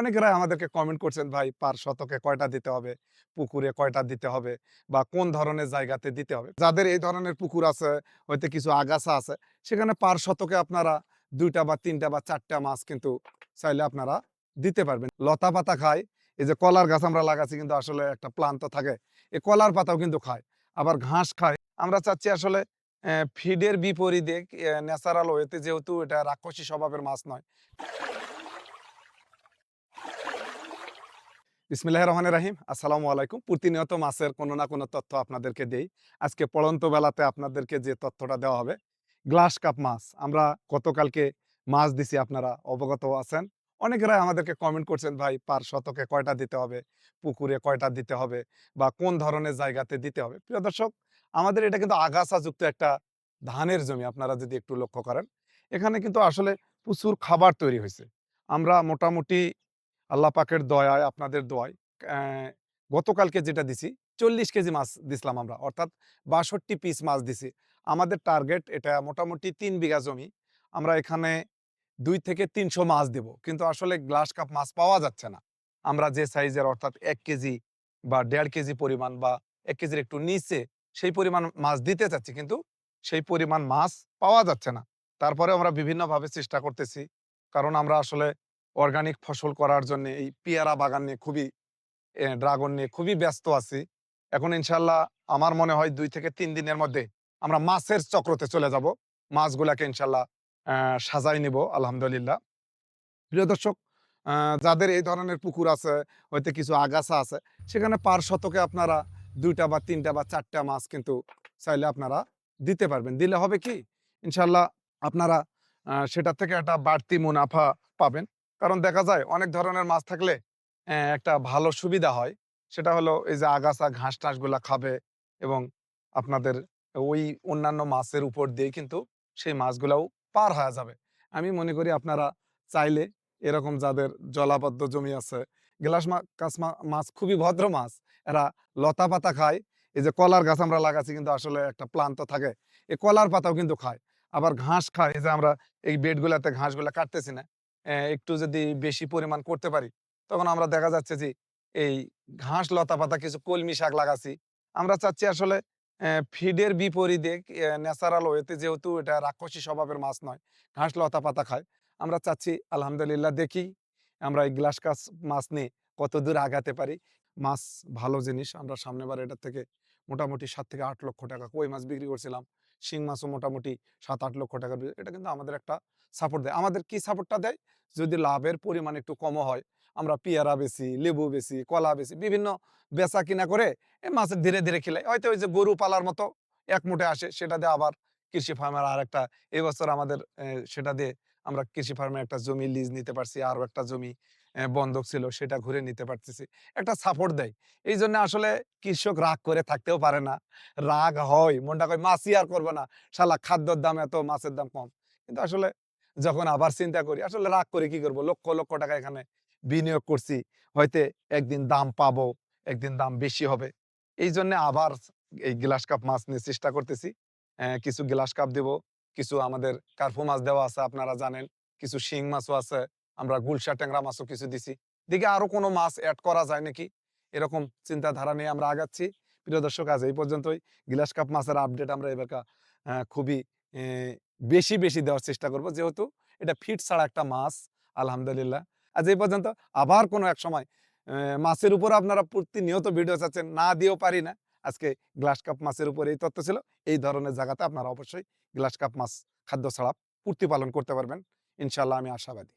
অনেকেরাই আমাদেরকে কমেন্ট করছেন, ভাই, পার শতকে কয়টা দিতে হবে? পুকুরে কয়টা দিতে হবে? বা কোন ধরনের জায়গাতে দিতে হবে? যাদের এই ধরনের পুকুর আছে, হয়তো কিছু আগাছা আছে, সেখানে পার শতকে আপনারা দুইটা বা তিনটা বা চারটা মাছ কিন্তু চাইলে আপনারা দিতে পারবেন। লতা পাতা খায় এই যে কলার গাছ আমরা লাগাচ্ছি কিন্তু আসলে একটা প্লান্ত থাকে এই কলার পাতাও কিন্তু খায়। আবার ঘাস খায় আমরা চাচ্ছি আসলে ফিডের বিপরীতে ন্যাচারাল ওয়েতে যেহেতু এটা রাক্ষসী স্বভাবের মাছ নয়। বিসমিল্লাহ রহমান রাহিম। আসসালামু আলাইকুম। প্রতিনিয়ত মাছের কোনো না কোনো তথ্য আপনাদেরকে দেই। আজকে পড়ন্ত বেলাতে আপনাদেরকে যে তথ্যটা দেওয়া হবে, গ্লাস কাপ মাছ। আমরা গতকালকে মাছ দিছি আপনারা অবগত আছেন। অনেকেরাই আমাদেরকে কমেন্ট করছেন, ভাই, পার শতকে কয়টা দিতে হবে? পুকুরে কয়টা দিতে হবে? বা কোন ধরনের জায়গাতে দিতে হবে? প্রিয় দর্শক, আমাদের এটা কিন্তু আগাছাযুক্ত একটা ধানের জমি, আপনারা যদি একটু লক্ষ্য করেন। এখানে কিন্তু আসলে প্রচুর খাবার তৈরি হয়েছে আমরা মোটামুটি আল্লাহ পাকের দয়ায়, আপনাদের দোয়ায় গতকালকে যেটা দিছি, চল্লিশ কেজি মাছ দিছিলাম আমরা, অর্থাৎ বাষট্টি পিস মাছ দিছি। আমাদের টার্গেট এটা মোটামুটি তিন বিঘা জমি, আমরা এখানে দুই থেকে তিনশো মাছ দেব, কিন্তু আসলে গ্লাস কাপ মাছ পাওয়া যাচ্ছে না। আমরা যে সাইজের অর্থাৎ এক কেজি বা দেড় কেজি পরিমাণ বা এক কেজির একটু নিচে, সেই পরিমাণ মাছ দিতে চাচ্ছি, কিন্তু সেই পরিমাণ মাছ পাওয়া যাচ্ছে না। তারপরে আমরা বিভিন্নভাবে চেষ্টা করতেছি, কারণ আমরা আসলে অর্গানিক ফসল করার জন্য, এই পেয়ারা বাগান নিয়ে খুবই ড্রাগন নিয়ে খুবই ব্যস্ত আছি। এখন ইনশাল্লাহ আমার মনে হয় দুই থেকে তিন দিনের মধ্যে আমরা মাছের চক্রতে চলে যাব। মাছগুলাকে ইনশাল্লাহ সাজাই নিব, আলহামদুলিল্লাহ। প্রিয় দর্শক যাদের এই ধরনের পুকুর আছে, হয়তো কিছু আগাছা আছে, সেখানে পার শতকে আপনারা দুইটা বা তিনটা বা চারটা মাছ কিন্তু চাইলে আপনারা দিতে পারবেন। দিলে হবে কি? ইনশাল্লাহ আপনারা সেটা থেকে একটা বাড়তি মুনাফা পাবেন। কারণ দেখা যায় অনেক ধরনের মাছ থাকলে একটা ভালো সুবিধা হয়। সেটা হলো এই যে আগাছা, ঘাস টাসগুলা খাবে এবং আপনাদের ওই অন্যান্য মাছের উপর দিয়ে কিন্তু সেই মাছগুলাও পার হয়ে যাবে। আমি মনে করি আপনারা চাইলে এরকম যাদের জলাবদ্ধ জমি আছে, গ্লাস কাছ মাছ খুবই ভদ্র মাছ, এরা লতা পাতা খায়। এই যে কলার গাছ আমরা লাগাচ্ছি কিন্তু আসলে একটা প্লান্ত থাকে, এই কলার পাতাও কিন্তু খায়। আবার ঘাস খায়, এই যে আমরা এই বেডগুলাতে ঘাসগুলা কাটতেছি না। একটু যদি বেশি পরিমাণ করতে পারি, তখন আমরা দেখা যাচ্ছে যে, এই ঘাস, লতা পাতা কিছু কলমি শাক লাগাচ্ছি। আমরা চাচ্ছি আসলে ফিডের বিপরীতে ন্যাচারাল ওয়েতে যেহেতু এটা রাক্ষসী স্বভাবের মাছ নয়, ঘাস, লতা পাতা খায়, আমরা চাচ্ছি আলহামদুলিল্লাহ দেখি, আমরা এই গ্লাস কাছ মাছ নিয়ে কতদূর আগাতে পারি। মাছ ভালো জিনিস, আমরা সামনেবার এটার থেকে মোটামুটি সাত থেকে আট লক্ষ টাকা। কই মাছ বিক্রি করছিলাম? শিং মাছও মোটামুটি সাত আট লক্ষ টাকা এটা কিন্তু আমাদের একটা সাপোর্ট দেয়। আমাদের কি সাপোর্টটা দেয়? যদি লাভের পরিমাণ একটু কম হয়, আমরা পেয়ারা বেশি লেবু বেশি কলা বেশি বিভিন্ন বেচা কিনা করে মাছের ধীরে ধীরে খেলাই। হয়তো ওই যে গরু পালার মতো এক মুঠে আসে, সেটা দিয়ে আবার কৃষি ফার্মের আর একটা এবছর আমাদের সেটা দিয়ে আমরা কৃষি ফার্মের একটা জমি লিজ নিতে পারছি আরও একটা জমি বন্ধক ছিল, সেটা ঘুরে নিতে পারতেছি। একটা সাপোর্ট দেয়। এই জন্য আসলে কৃষক রাগ করে থাকতেও পারে না। রাগ হয়, মনটা কয় মাছই আর করব না। শালা খাদ্যর দাম এত, মাছের দাম কম। কিন্তু আসলে যখন আবার চিন্তা করি, আসলে রাগ করে কি করব? লক্ষ লক্ষ টাকা এখানে বিনিয়োগ করছি। হয়তো একদিন দাম পাবো, একদিন দাম বেশি হবে। এই জন্য আবার এই গ্লাস কাপ মাছ নিয়ে চেষ্টা করতেছি। কিছু গ্লাস কাপ দেব। কিছু আমাদের কার্পু মাছ দেওয়া আছে, আপনারা জানেন। কিছু শিং মাছও আছে, আমরা গুলশা ট্যাংরা মাছও কিছু দিছি। দিকে আরও কোনো মাছ অ্যাড করা যায় নাকি? এরকম চিন্তাধারা নিয়ে আমরা আগাচ্ছি। প্রিয় দর্শক, আজ এই পর্যন্তই। গিলাস কাপ মাছের আপডেট আমরা এবার খুবই বেশি বেশি দেওয়ার চেষ্টা করব। যেহেতু এটা ফিট ছাড়া একটা মাছ, আলহামদুলিল্লাহ। আজ এই পর্যন্ত। আবার কোনো এক সময় মাছের উপর আপনারা প্রতিনিয়ত ভিডিও চাচ্ছেন, না দিয়েও পারি না। আজকে গ্লাস কাপ মাছের উপর এই তথ্য ছিল। এই ধরনের জায়গাতে আপনারা অবশ্যই গ্লাস কাপ মাছ খাদ্য ছাড়া পূর্তি পালন করতে পারবেন। ইনশাল্লাহ আমি আশাবাদী।